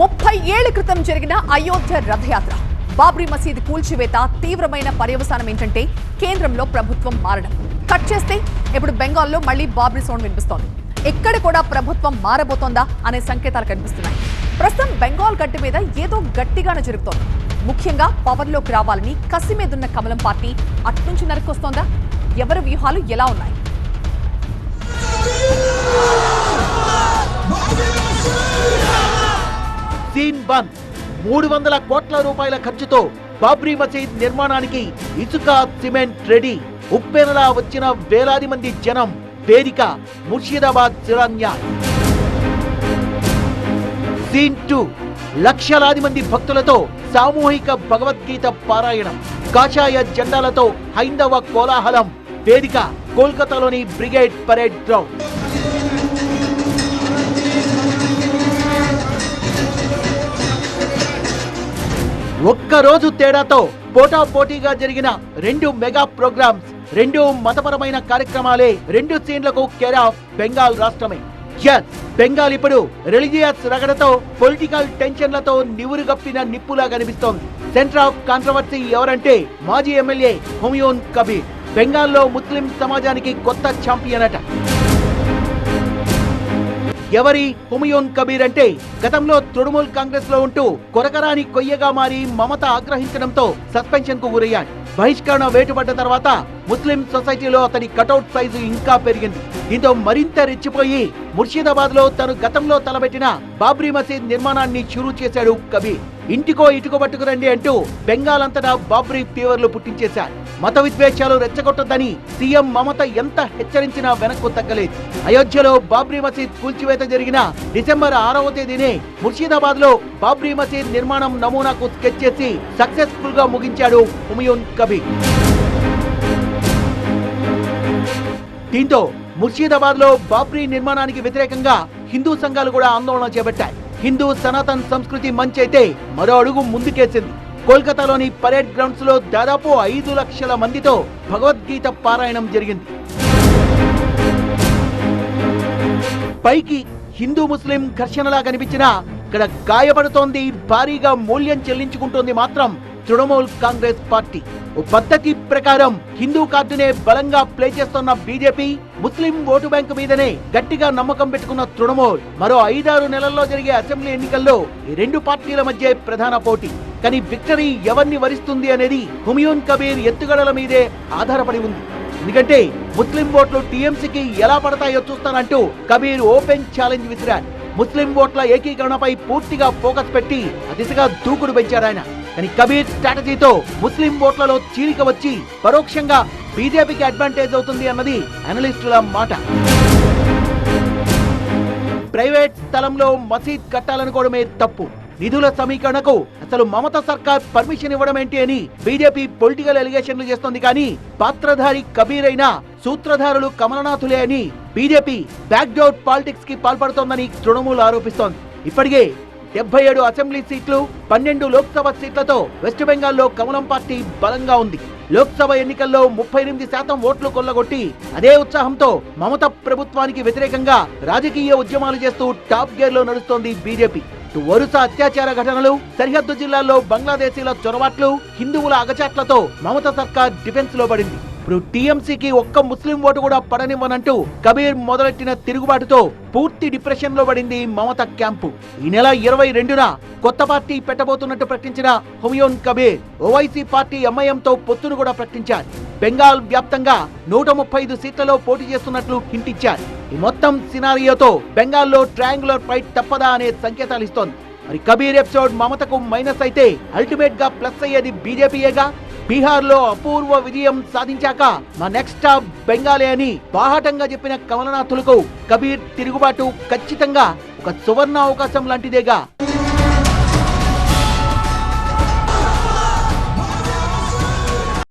ముప్పై ఏళ్ళ క్రితం జరిగిన అయోధ్య రథయాత్ర. బాబ్రీ మసీద్ కూల్చివేత తీవ్రమైన పర్యవసానం ఏంటంటే కేంద్రంలో ప్రభుత్వం మారడం. కట్ చేస్తే ఇప్పుడు బెంగాల్లో మళ్ళీ బాబ్రీ సౌండ్ వినిపిస్తోంది. ఎక్కడ కూడా ప్రభుత్వం మారబోతోందా అనే సంకేతాలు కనిపిస్తున్నాయి. ప్రస్తుతం బెంగాల్ గట్టి మీద ఏదో గట్టిగానే జరుగుతోంది. ముఖ్యంగా పవర్లోకి రావాలని కసి మీదున్న కమలం పార్టీ అట్నుంచి నరుకొస్తోందా? ఎవరి వ్యూహాలు ఎలా ఉన్నాయి? సీన్ బంద్. మూడు వందల కోట్ల రూపాయల ఖర్చుతో బాబ్రీ మసీద్ నిర్మాణానికి ఇసుక సిమెంట్ రెడీ. ఉప్పెనలా వచ్చిన వేలాది మంది జనం వేదిక ముర్షిదాబాద్ శిలాన్యాస్. Scene two. లక్షలాది మంది భక్తులతో సామూహిక భగవద్గీత పారాయణం. కాషాయ జెండాలతో హైందవ కోలాహలం. వేదిక కోల్కతాలోని బ్రిగేడ్ పరేడ్ గ్రౌండ్. ఒక్క రోజు తేడాతో పోటా పోటీగా జరిగిన రెండు మెగా ప్రోగ్రామ్స్ రెండు మతపరమైన కార్యక్రమాలే రెండు సీన్లకు కేర్ ఆఫ్ బెంగాల్ రాష్ట్రమే. ఎస్ బెంగాల్ ఇప్పుడు రిలీజియస్ రగడతో పొలిటికల్ టెన్షన్లతో నివురుగప్పిన నిప్పులా కనిపిస్తోంది సెంటర్ ఆఫ్ కాంట్రవర్సీ ఎవరంటే మాజీ ఎమ్మెల్యే హుమయూన్ కబీర్. బెంగాల్లో ముస్లిం సమాజానికి కొత్త ఛాంపియన్ అట. ఎవరి హుమయూన్ కబీర్ అంటే గతంలో తృణమూల్ కాంగ్రెస్లో ఉంటూ కొరకరాని కొయ్యగా మారి మమత ఆగ్రహించడంతో సస్పెన్షన్కు గురయ్యాడు. బహిష్కరణ వేటుపడ్డ తర్వాత ముస్లిం సొసైటీలో అతని కటౌట్ సైజు ఇంకా పెరిగింది. దీంతో మరింత రెచ్చిపోయి ముర్షిదాబాద్లో తను గతంలో తలబెట్టిన బాబ్రీ మసీద్ నిర్మాణాన్ని షురూ చేశాడు కబీర్. ఇంటికో ఇటుకో పట్టుకురండి అంటూ బెంగాల్ అంతటా బాబ్రీ ఫీవర్లు పుట్టించేశారు. మత విద్వేషాలు రెచ్చగొట్టొద్దని సీఎం మమత ఎంత హెచ్చరించినా వెనక్కు తగ్గలేదు. అయోధ్యలో బాబ్రీ మసీద్ కూల్చివేత జరిగిన డిసెంబర్ ఆరవ తేదీనే ముర్షిదాబాద్లో బాబ్రీ మసీద్ నిర్మాణం నమూనాకు స్కెచ్ చేసి సక్సెస్ఫుల్గా ముగించాడు హుమయూన్ కబీర్. దీంతో ముర్షిదాబాద్లో బాబ్రీ నిర్మాణానికి వ్యతిరేకంగా హిందూ సంఘాలు కూడా ఆందోళన చేపట్టాయి. హిందూ సనాతన్ సంస్కృతి మంచి అయితే మరో అడుగు ముందుకేసింది. కోల్కతాలోని పరేడ్ గ్రౌండ్స్లో దాదాపు ఐదు లక్షల మందితో భగవద్గీత పారాయణం జరిగింది. పైకి హిందూ ముస్లిం ఘర్షణలా కనిపించినా ఇక్కడ గాయపడుతోంది భారీగా మూల్యం చెల్లించుకుంటోంది మాత్రం తృణమూల్ కాంగ్రెస్ పార్టీ. ఓ పద్ధతి ప్రకారం హిందూ కార్డునే బలంగా ప్లే చేస్తున్న బీజేపీ ముస్లిం ఓటు బ్యాంకు మీదనే గట్టిగా నమ్మకం పెట్టుకున్న తృణమూల్ మరో ఐదారు నెలల్లో జరిగే అసెంబ్లీ ఎన్నికల్లో ఈ రెండు పార్టీల మధ్య ప్రధాన పోటీ. కానీ విక్టరీ ఎవరిని వరిస్తుంది అనేది హుమయూన్ కబీర్ ఎత్తుగడల మీదే ఆధారపడి ఉంది. ఎందుకంటే ముస్లిం ఓట్లు టీఎంసీకి ఎలా పడతాయో చూస్తానంటూ కబీర్ ఓపెన్ ఛాలెంజ్ విసిరారు ముస్లిం ఓట్ల ఏకీకరణపై పూర్తిగా ఫోకస్ పెట్టి దిశగా దూకుడు పెంచారు ఆయన. కానీ కబీర్ స్ట్రాటజీతో ముస్లిం ఓట్లలో చీలిక వచ్చి పరోక్షంగా బీజేపీకి అడ్వాంటేజ్ అవుతుంది అన్నది అనలిస్టుల మాట. ప్రైవేట్ స్థలంలో మసీద్ కట్టాలనుకోవడమే తప్పు. నిధుల సమీకరణకు అసలు మమత సర్కార్ పర్మిషన్ ఇవ్వడం ఏంటి అని బీజేపీ పొలిటికల్ ఎలిగేషన్లు చేస్తోంది కానీ పాత్రధారి కబీర్ అయినా సూత్రధారులు కమలనాథులే అని బీజేపీ బ్యాక్డోర్ పాలిటిక్స్కి పాల్పడుతోందని తృణమూల్ ఆరోపిస్తోంది. ఇప్పటికే డెబ్బై ఏడు అసెంబ్లీ సీట్లు పన్నెండు లోక్సభ సీట్లతో వెస్ట్ బెంగాల్లో కమలం పార్టీ బలంగా ఉంది. లోక్సభ ఎన్నికల్లో ముప్పై ఎనిమిది శాతం ఓట్లు కొల్లగొట్టి అదే ఉత్సాహంతో మమత ప్రభుత్వానికి వ్యతిరేకంగా రాజకీయ ఉద్యమాలు చేస్తూ టాప్ గేర్లో నడుస్తోంది బీజేపీ. వరుస అత్యాచార ఘటనలు సరిహద్దు జిల్లాల్లో బంగ్లాదేశీల చొరవాట్లు హిందువుల అగచాట్లతో మమత సర్కార్ డిఫెన్స్లో పడింది. ఇప్పుడు టీఎంసీకి ఒక్క ముస్లిం ఓటు కూడా పడనివ్వనంటూ కబీర్ మొదలెట్టిన తిరుగుబాటుతో పూర్తి డిప్రెషన్లో పడింది మమత క్యాంపు. ఈ నెల ఇరవై రెండున కొత్త పార్టీ పెట్టబోతున్నట్టు ప్రకటించిన హుమయూన్ కబీర్ ఓవైసీ పార్టీ ఎంఐఎంతో పొత్తును కూడా ప్రకటించారు. బెంగాల్ వ్యాప్తంగా నూట ముప్పై ఐదు సీట్లలో పోటీ చేస్తున్నట్లు హింట్ ఇచ్చారు. ఈ మొత్తం సినారియోతో బెంగాల్లో ట్రయాంగులర్ ఫైట్ తప్పదా అనే సంకేతాలు ఇస్తోంది. మరి కబీర్ ఎపిసోడ్ మమతకు మైనస్ అయితే అల్టిమేట్గా ప్లస్ అయ్యేది బీజేపీయేగా? బీహార్లో అపూర్వ విజయం సాధించాక మా నెక్స్ట్ స్టాప్ బెంగాలే అని బాహాటంగా చెప్పిన కమలనాథులకు కబీర్ తిరుగుబాటు ఖచ్చితంగా ఒక సువర్ణ అవకాశం లాంటిదేగా